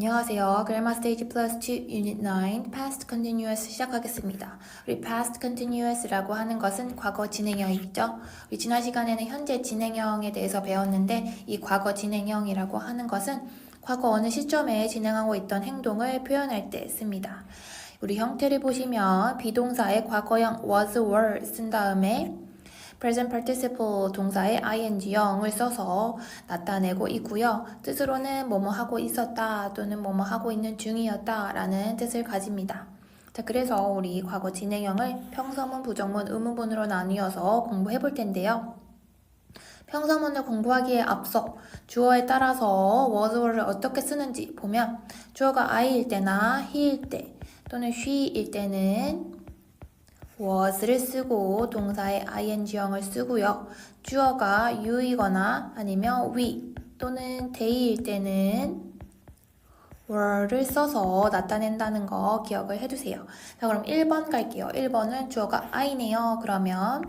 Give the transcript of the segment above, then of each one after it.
안녕하세요. Grammar Stage Plus 2 Unit 9 Past Continuous 시작하겠습니다. 우리 Past Continuous라고 하는 것은 과거 진행형이죠. 우리 지난 시간에는 현재 진행형에 대해서 배웠는데 이 과거 진행형이라고 하는 것은 과거 어느 시점에 진행하고 있던 행동을 표현할 때 씁니다. 우리 형태를 보시면 비동사의 과거형 was, were 쓴 다음에 present participle 동사의 ing형을 써서 나타내고 있고요. 뜻으로는 뭐뭐 하고 있었다 또는 뭐뭐 하고 있는 중이었다 라는 뜻을 가집니다. 자, 그래서 우리 과거 진행형을 평서문, 부정문, 의문문으로 나뉘어서 공부해 볼 텐데요. 평서문을 공부하기에 앞서 주어에 따라서 was를 어떻게 쓰는지 보면 주어가 I일 때나 he일 때 또는 she일 때는 was를 쓰고 동사의 ing형을 쓰고요. 주어가 you이거나 아니면 we 또는 they일 때는 were를 써서 나타낸다는 거 기억을 해두세요. 자, 그럼 1번 갈게요. 1번은 주어가 I네요. 그러면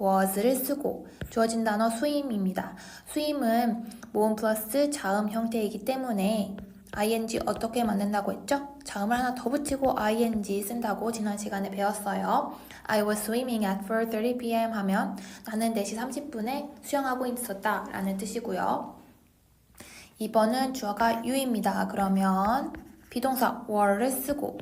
was를 쓰고 주어진 단어 swim입니다. swim은 모음 플러스 자음 형태이기 때문에 ing 어떻게 만든다고 했죠? 자음을 하나 더 붙이고 ing 쓴다고 지난 시간에 배웠어요. I was swimming at 4:30 p.m. 하면 나는 4시 30분에 수영하고 있었다 라는 뜻이고요. 2번은 주어가 you입니다. 그러면 비동사 were를 쓰고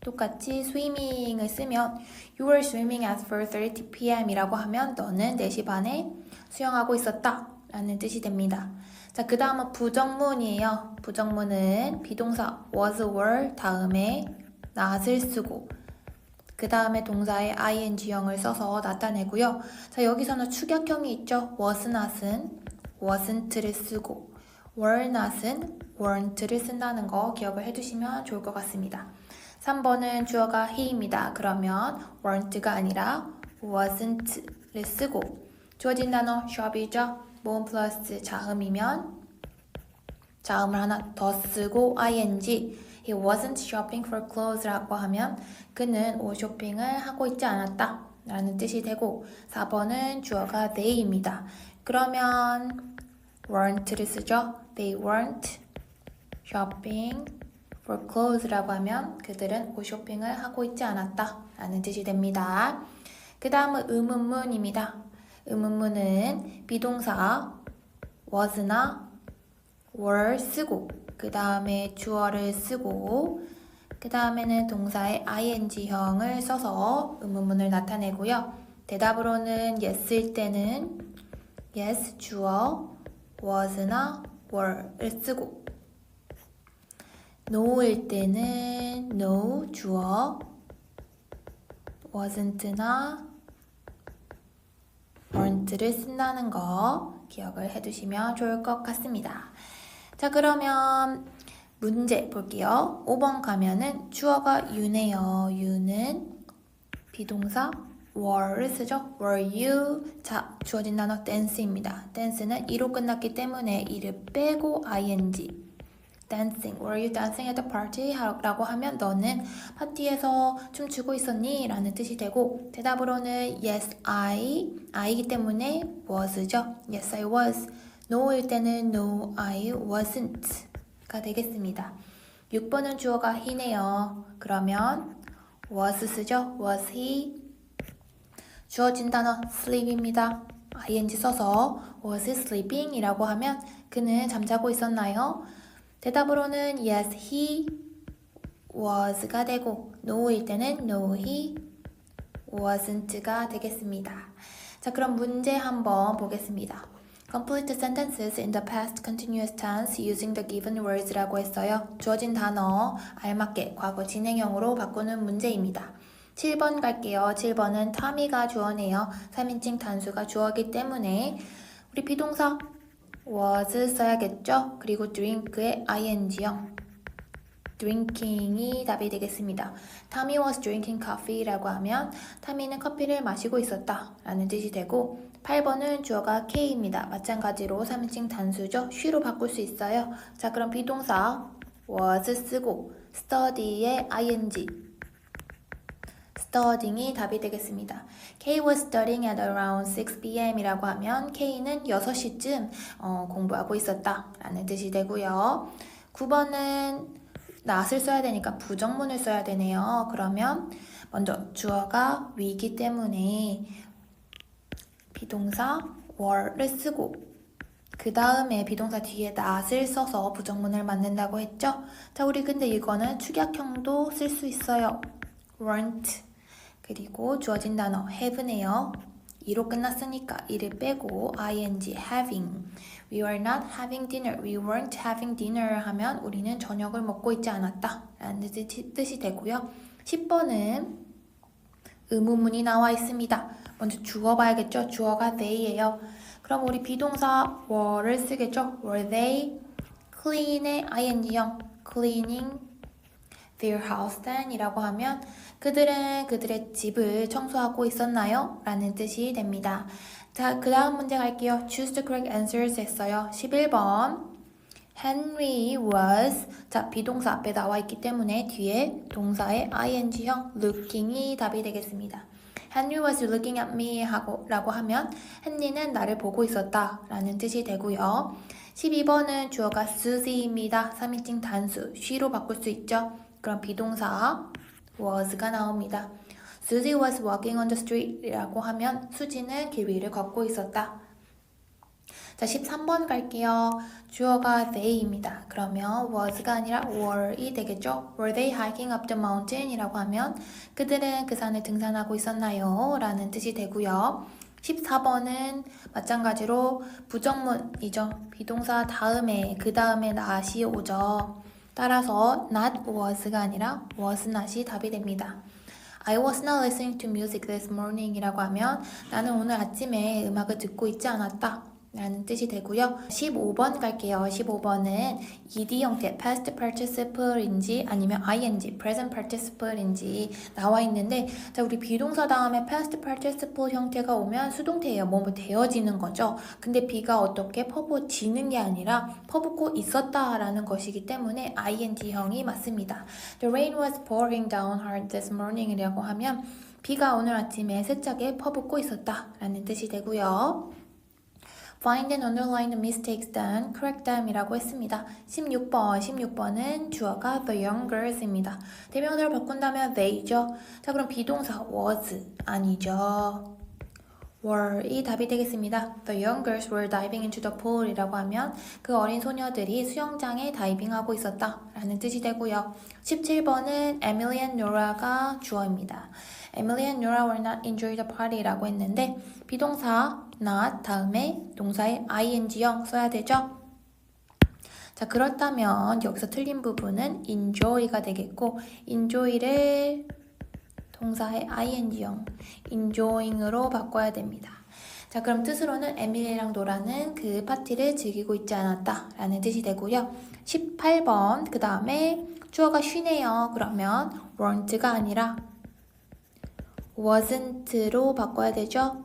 똑같이 swimming을 쓰면 You were swimming at 4:30 p.m. 이라고 하면 너는 4시 반에 수영하고 있었다 라는 뜻이 됩니다. 자, 그 다음은 부정문이에요. 부정문은 비동사 was, were 다음에 not을 쓰고 그 다음에 동사의 ing형을 써서 나타내고요. 자, 여기서는 축약형이 있죠. was not은 wasn't를 쓰고 were not은 weren't를 쓴다는 거 기억을 해두시면 좋을 것 같습니다. 3번은 주어가 he입니다. 그러면 weren't가 아니라 wasn't를 쓰고 주어진 단어 shop이죠. 모음 플러스 자음이면 자음을 하나 더 쓰고 ing He wasn't shopping for clothes라고 하면 그는 옷 쇼핑을 하고 있지 않았다 라는 뜻이 되고 4번은 주어가 they입니다. 그러면 weren't를 쓰죠. They weren't shopping for clothes라고 하면 그들은 옷 쇼핑을 하고 있지 않았다 라는 뜻이 됩니다. 그 다음은 의문문입니다. 의문문은 비동사 was나 were 쓰고 그 다음에 주어를 쓰고 그 다음에는 동사의 ing형을 써서 의문문을 나타내고요. 대답으로는 yes일 때는 yes 주어 was나 were를 쓰고 no일 때는 no 주어 wasn't나 weren't를 쓴다는 거 기억을 해두시면 좋을 것 같습니다. 자 그러면 문제 볼게요. 5번 가면은 주어가 you네요. you는 비동사 were를 쓰죠. were you 자 주어진 단어 dance입니다. dance는 이로 끝났기 때문에 이를 빼고 ing dancing. Were you dancing at the party? 라고 하면 너는 파티에서 춤추고 있었니? 라는 뜻이 되고 대답으로는 yes, I. I이기 때문에 was죠. Yes, I was. no일 때는 no, I wasn't 가 되겠습니다. 6번은 주어가 he네요. 그러면 was 쓰죠. was he. 주어진 단어 sleep입니다. ing 써서 was he sleeping? 이라고 하면 그는 잠자고 있었나요? 대답으로는 yes, he was가 되고 no일 때는 no, he wasn't가 되겠습니다. 자, 그럼 문제 한번 보겠습니다. Complete sentences in the past continuous tense using the given words라고 했어요. 주어진 단어 알맞게 과거 진행형으로 바꾸는 문제입니다. 7번 갈게요. 7번은 타미가 주어네요. 3인칭 단수가 주어기 때문에 우리 비동사 was 써야겠죠? 그리고 drink의 ing형 drinking이 답이 되겠습니다. Tommy was drinking coffee라고 하면 타미는 커피를 마시고 있었다 라는 뜻이 되고 8번은 주어가 K입니다. 마찬가지로 3인칭 단수죠. she로 바꿀 수 있어요. 자 그럼 비동사 was 쓰고 study의 ing studying이 답이 되겠습니다. Kay was studying at around 6 p.m. 이라고 하면 K는 6시쯤 어, 공부하고 있었다 라는 뜻이 되고요. 9번은 not을 써야 되니까 부정문을 써야 되네요. 그러면 먼저 주어가 위기 때문에 비동사 were를 쓰고 그 다음에 비동사 뒤에 not을 써서 부정문을 만든다고 했죠? 자, 우리 근데 이거는 축약형도 쓸 수 있어요. weren't 그리고 주어진 단어 have네요. 이로 끝났으니까 이를 빼고 ing having We were not having dinner. We weren't having dinner 하면 우리는 저녁을 먹고 있지 않았다 라는 뜻이, 되고요. 10번은 의문문이 나와 있습니다. 먼저 주어 봐야겠죠? 주어가 they예요. 그럼 우리 비동사 were를 쓰겠죠? Were they clean의 ing형 cleaning their house then 이라고 하면 그들은 그들의 집을 청소하고 있었나요? 라는 뜻이 됩니다. 자, 그 다음 문제 갈게요. Choose the correct answers 했어요. 11번. Henry was 자 비동사 앞에 나와 있기 때문에 뒤에 동사의 ing형 looking이 답이 되겠습니다. Henry was looking at me 하고 라고 하면 헨리는 나를 보고 있었다 라는 뜻이 되고요. 12번은 주어가 Susie입니다. 3인칭 단수 she로 바꿀 수 있죠. 그럼 비동사 was가 나옵니다. Susie was walking on the street 라고 하면 수지는 길 위를 걷고 있었다. 자, 13번 갈게요. 주어가 they입니다. 그러면 was가 아니라 were이 되겠죠? Were they hiking up the mountain? 이라고 하면 그들은 그 산을 등산하고 있었나요? 라는 뜻이 되고요. 14번은 마찬가지로 부정문이죠. 비동사 다음에 그 다음에 not이 오죠. 따라서 not was가 아니라 was not이 답이 됩니다. I was not listening to music this morning 이라고 하면 나는 오늘 아침에 음악을 듣고 있지 않았다. 라는 뜻이 되고요. 15번 갈게요. 15번은 ed 형태 past participle인지 아니면 ing present participle인지 나와 있는데 자 우리 비동사 다음에 past participle 형태가 오면 수동태예요. 뭐뭐 되어지는 거죠. 근데 비가 어떻게 퍼부지는 게 아니라 퍼붓고 있었다라는 것이기 때문에 ing형이 맞습니다. The rain was pouring down hard this morning이라고 하면 비가 오늘 아침에 세차게 퍼붓고 있었다라는 뜻이 되고요. Find and underline the mistakes done, correct them 이라고 했습니다. 16번, 16번은 주어가 the young girls입니다. 대명사를 바꾼다면 they죠. 자, 그럼 비동사 was 아니죠. Were이 답이 되겠습니다. The young girls were diving into the pool 이라고 하면 그 어린 소녀들이 수영장에 다이빙하고 있었다 라는 뜻이 되고요. 17번은 Emily and Nora가 주어입니다. Emily and Nora were not enjoy the party 라고 했는데 비동사 not 다음에 동사의 ing형 써야 되죠? 자 그렇다면 여기서 틀린 부분은 enjoy가 되겠고 enjoy를 동사의 ing형 enjoying으로 바꿔야 됩니다. 자 그럼 뜻으로는 에밀리랑 노라는 그 파티를 즐기고 있지 않았다 라는 뜻이 되고요. 18번 그 다음에 주어가 쉬네요. 그러면 weren't가 아니라 wasn't로 바꿔야 되죠.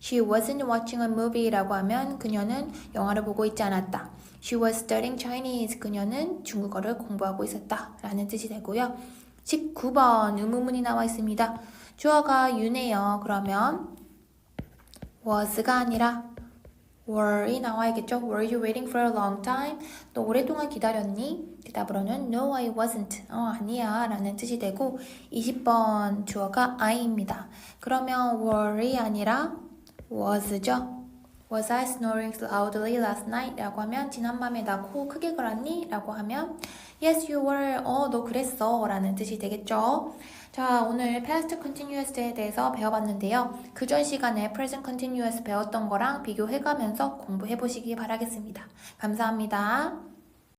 She wasn't watching a movie라고 하면 그녀는 영화를 보고 있지 않았다. She was studying Chinese. 그녀는 중국어를 공부하고 있었다. 라는 뜻이 되고요. 19번 의문문이 나와 있습니다. 주어가 you네요. 그러면 was가 아니라 were이 나와야겠죠. Were you waiting for a long time? 너 오랫동안 기다렸니? 대답으로는 No, I wasn't. 어, 아니야. 라는 뜻이 되고 20번 주어가 I입니다. 그러면 were이 아니라 was죠. Was I snoring loudly last night? 라고 하면 지난밤에 나 코 크게 걸었니? 라고 하면 Yes, you were. 어, 너 그랬어. 라는 뜻이 되겠죠. 자, 오늘 past continuous에 대해서 배워봤는데요. 그 전 시간에 present continuous 배웠던 거랑 비교해가면서 공부해보시기 바라겠습니다. 감사합니다.